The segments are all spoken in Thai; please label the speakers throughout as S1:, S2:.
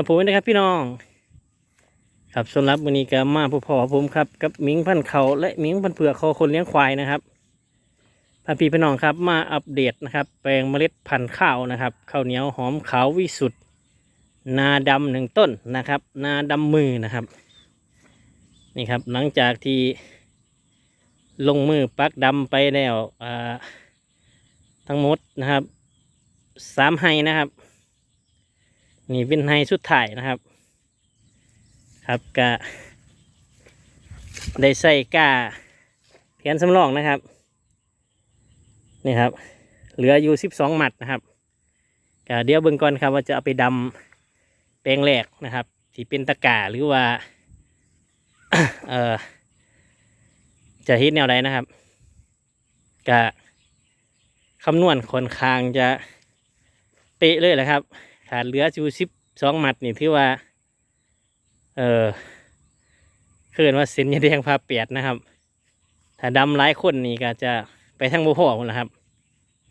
S1: ครับผมนะครับพี่น้อง ครับสำหรับวันนี้ก็มาพบพอผมครับกับหมิงพันเขาและหมิงพันเผือกเขาคนเลี้ยงควายนะครับพาพี่พี่น้องครับมาอัปเดตนะครับ แปลงเมล็ดพันธุ์ข้าวนะครับข้าวเหนียวหอมขาววิสุทธ์นาดำหนึ่งต้นนะครับ นาดำมือนะครับ นี่ครับหลังจากที่ลงมือปักดำไปแล้วทั้งหมดนะครับสามไฮนะครับ นี่เป็นไฮสุดท้ายนะครับ ครับกะได้ใส่ก้าแขนสำรองนะครับ นี่ครับ เหลืออยู่สิบสองหมัดนะครับกะเดี๋ยวเบิ่งก่อนครับว่าจะเอาไปดำแปลงแรกนะครับที่เป็นตะกร้าหรือว่า เอ่อจะฮิตแนวใดนะครับกะคำนวณค่อนข้างจะเป๊ะเลยแหละครับ ขาดเหลืออยู่สิบสองหมัดนี่ถือว่า เออเขินว่าเส้นยาแดงพาเปียดนะครับ ถ้าดำหลายคนนี่ก็จะไปทั้งบุพ่อหมดนะครับ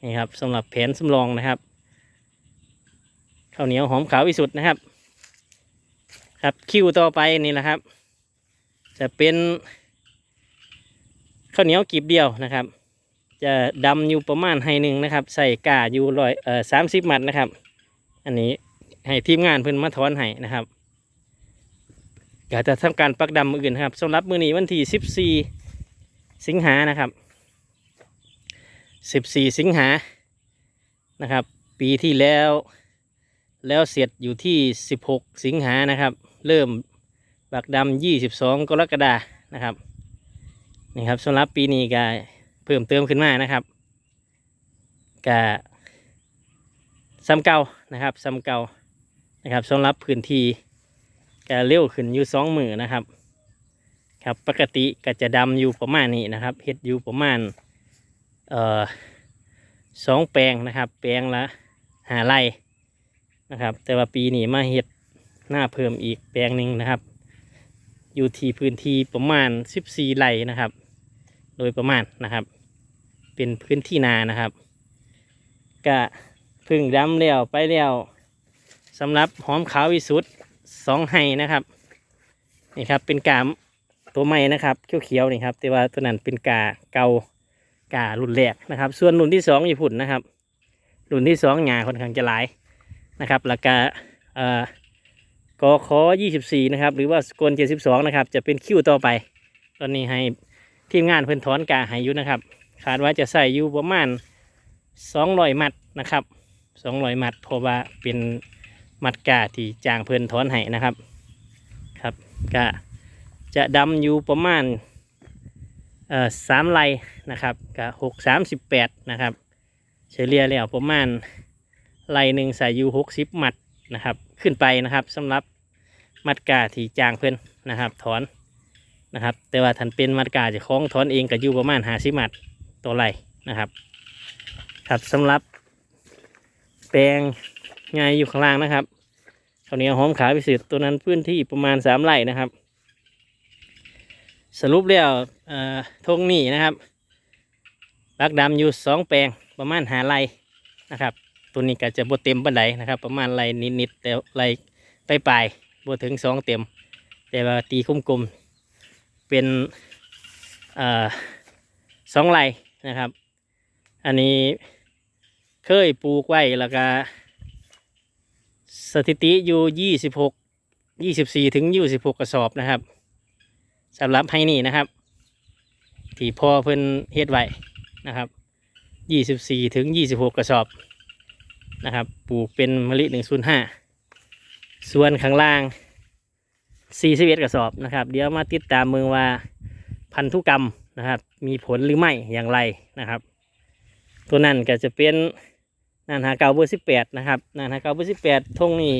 S1: นี่ครับสำหรับแผนสำรองนะครับข้าวเหนียวหอมขาววิสุทธ์นะครับ ครับคิวต่อไปนี่แหละครับ จะเป็นข้าวเหนียวกีบเดียวนะครับ จะดำอยู่ประมาณไฮหนึ่งนะครับ ใส่กาอยู่ร้อยเอ่อสามสิบมัดนะครับ อันนี้ให้ทีมงานเพิ่นมาถอนให้นะครับก็จะทำการปักดำมืออื่นครับสำหรับมือนี้วันที่ 14 สิงหานะครับ 14 สิงหานะครับ ปีที่แล้ว แล้วเสร็จอยู่ที่ 16 สิงหานะครับ เริ่มปักดำ22 กรกฎานะครับนี่ครับสำหรับปีนี้ก็เพิ่มเติมขึ้นมานะครับก็ ซ้ำเก่านะครับซ้ำเก่านะครับสำหรับพื้นที่ก็เร็วขึ้นอยู่สองมือนะครับ ครับปกติก็จะดำอยู่ประมาณนี้นะครับเห็ดอยู่ประมาณเอ่อสองแปลงนะครับ แปลงละหาไร่นะครับ แต่ว่าปีนี้มาเห็ดหน้าเพิ่มอีกแปลงหนึ่งนะครับ อยู่ที่พื้นที่ประมาณสิบสี่ไร่นะครับ โดยประมาณนะครับ เป็นพื้นที่นานะครับก็ พึ่งดำแล้วไปแล้วสำหรับหอมขาววิสุทธ์สองไห้นะครับนี่ครับเป็นกามตัวใหม่นะครับเขียวๆนี่ครับ แต่ว่าตัวนั้นเป็นกาเกาการุ่นแรกนะครับ ส่วนรุ่นที่สองญี่ปุ่นนะครับ รุ่นที่สองหงาค่อนข้างจะหลายนะครับแล้วก็เอ่อกอคอยี่สิบสี่นะครับ หรือว่าสกลเจ็ดสิบสองนะครับ จะเป็นคิวต่อไป ตอนนี้ให้ทีมงานเพิ่นถอนกาห้อยู่นะครับคาดว่าจะใส่อยู่ประมาณสองร้อยมัดนะครับ สองร้อยมัดเพราะว่าเป็นมัดกาที่จางเพลินถอนให้นะครับ ครับกะจะดำอยู่ประมาณเอ่อสามไร่นะครับกะหกสามสิบแปดนะครับ เฉลี่ยแล้วประมาณไร่หนึ่งใส่อยู่หกสิบมัดนะครับ ขึ้นไปนะครับสำหรับมัดกาที่จางเพิ่นนะครับ ถอนนะครับ แต่ว่าทันเป็นมัดกาจะคล้องถอนเองก็อยู่ประมาณห้าสิบมัดต่อไร่นะครับ ครับสำหรับ แปลงไงอยู่ข้างล่างนะครับข้าวเหนียวหอมขาวพิเศษตัวนั้นพื้นที่ประมาณสามไร่นะครับ สรุปแล้วเอ่อทงนี่นะครับรักดำอยู่สองแปลงประมาณหาไร่นะครับ ตัวนี้ก็จะบดเต็มปันไดนะครับ ประมาณไร่นิดๆแต่ไร่ไปลายๆบดถึงสองเต็ม แต่ว่าตีคุ้มกลมๆเป็นเอ่อสองไร่นะครับ อันนี้ เคยปลูกไว้แล้วก็สถิติอยู่ยี่สิบหกยี่สิบสี่ถึงยี่สิบหกกระสอบนะครับสำหรับไฮนี่นะครับที่พ่อเพิ่นเฮ็ดไว้นะครับยี่สิบสี่ถึงยี่สิบหกกระสอบนะครับ ปลูกเป็นมะลิหนึ่งศูนย์ห้าส่วนข้างล่างสี่สิบเอ็ดกระสอบนะครับ เดี๋ยวมาติดตามเมืองว่าพันธุกรรมนะครับ มีผลหรือไม่อย่างไรนะครับ ตัวนั้นก็จะเป็น นานหาเก่าเบอร์สิบแปดนะครับนานหาเก่าเบอร์สิบแปดทงนี้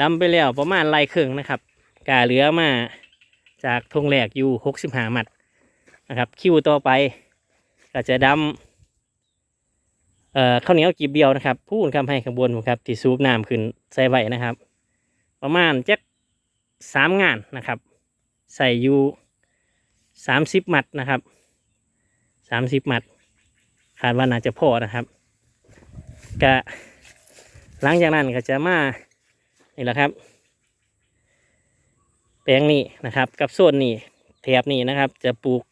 S1: ดำไปแล้วประมาณลายครึ่งนะครับกาเหลือมาจากทงแรกอยู่หกสิบห้ามัดนะครับ คิวต่อไปก็จะดำเอ่อข้าวเหนียวกีบเดียวนะครับพูนคำให้ข้างบนผมครับที่ซูบน้ำขึ้นใส่ไว้นะครับ ประมาณจักสามงานนะครับ ใส่อยู่สามสิบมัดนะครับสามสิบมัดคาดว่าน่าจะพอนะครับ ก็หลังจากนั้นก็จะมานี่แหละครับ แปลงนี้นะครับ กับโซนนี้แถบนี้นะครับ จะปลูก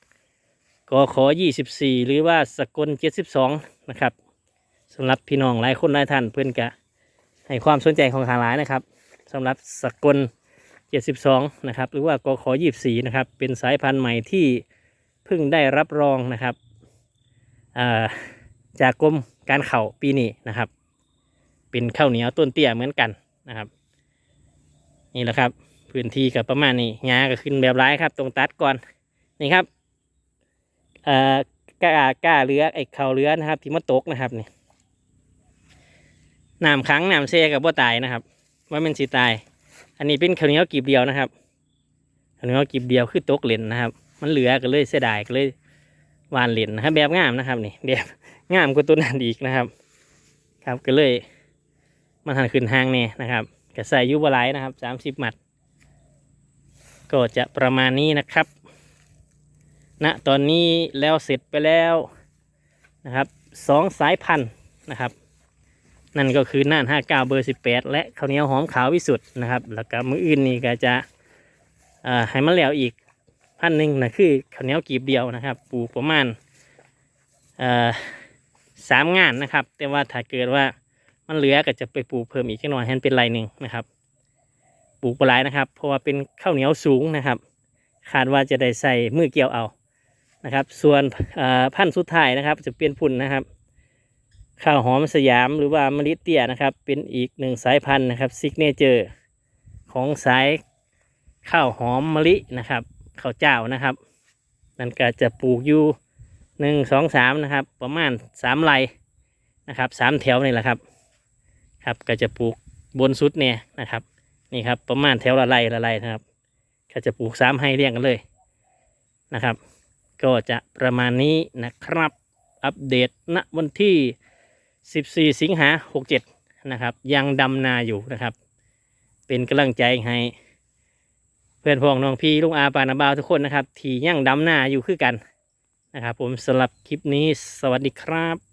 S1: กอขอ 24 หรือว่าสกล 72 นะครับสำหรับพี่น้องหลายคนหลายท่านเพื่อนกะให้ความสนใจของทางหลายนะครับสำหรับสกล 72 นะครับ หรือว่ากอขอ 24 นะครับ เป็นสายพันธุ์ใหม่ที่เพิ่งได้รับรองนะครับอ่า จากกรมการเข่าปีนี้นะครับ เป็นข้าวเหนียวต้นเตี้ยเหมือนกันนะครับ นี่แหละครับ พื้นที่กับประมาณนี้งาก็ขึ้นแบบร้ายครับ ตรงตัดก่อนนี่ครับเอ่อกล้ากล้าเรือไอ้เข่าเรือนะครับ ที่มาตกนะครับนี่น้ำขังน้ำเซกับบ่ตายนะครับว่ามันสิตาย อันนี้เป็นข้าวเหนียวกีบเดียวนะครับข้าวเหนียวกีบเดียวคือตกเหรียญนะครับ มันเหลือก็เลยเสียดายก็เลยวานเหรียญนะครับ แบบงามนะครับนี่แบบ งามกว่าตัวนั้นอีกนะครับ ครับก็เลยมันหันขึ้นห้างเนี่ยนะครับก็ใส่ยูบหลนะครับสามสิบมัด ก็จะประมาณนี้นะครับณตอนนี้แล้วเสร็จไปแล้วนะครับสองสายพันธุ์นะครับ นั่นก็คือน่านห้าเก้าเบอร์สิบแปดและข้าวเหนียวหอมขาววิสุทธ์นะครับแล้วก็มืออื่นนี่ก็จะให้มันแล้วอีกพันหนึ่งนะคือข้าวเหนียวกีบเดียวนะครับปลูกประมาณเอ่อ สามงานนะครับ แต่ว่าถ้าเกิดว่ามันเหลือก็จะไปปลูกเพิ่มอีกแค่หน่อยให้มันเป็นไรหนึ่งนะครับ ปลูกปลายนะครับ เพราะว่าเป็นข้าวเหนียวสูงนะครับ คาดว่าจะได้ใส่มือเกี่ยวเอานะครับ ส่วนพันธุ์สุดท้ายนะครับ จะเป็นพุ่นนะครับข้าวหอมสยามหรือว่ามะลิเตียนะครับ เป็นอีกหนึ่งสายพันธุ์นะครับซิกเนเจอร์ของสายข้าวหอมมะลินะครับข้าวเจ้านะครับนั่นก็จะปลูกอยู่ หนึ่งสองสามนะครับ ประมาณสามไรนะครับสามแถวนี่แหละครับ ครับก็จะปลูกบนสุดเนี่ยนะครับ นี่ครับประมาณแถวละไรละไรนะครับ ก็จะปลูกสามให้เรียงกันเลยนะครับ ก็จะประมาณนี้นะครับ อัปเดตณวันที่ 14 สิงหา67 นะครับ ยังดำนาอยู่นะครับ เป็นกำลังใจให้เพื่อนพ้องน้องพี่ลุงอาปานาบาวทุกคนนะครับ ที่ยังดำนาอยู่คือกัน นะครับผมสำหรับคลิปนี้สวัสดีครับ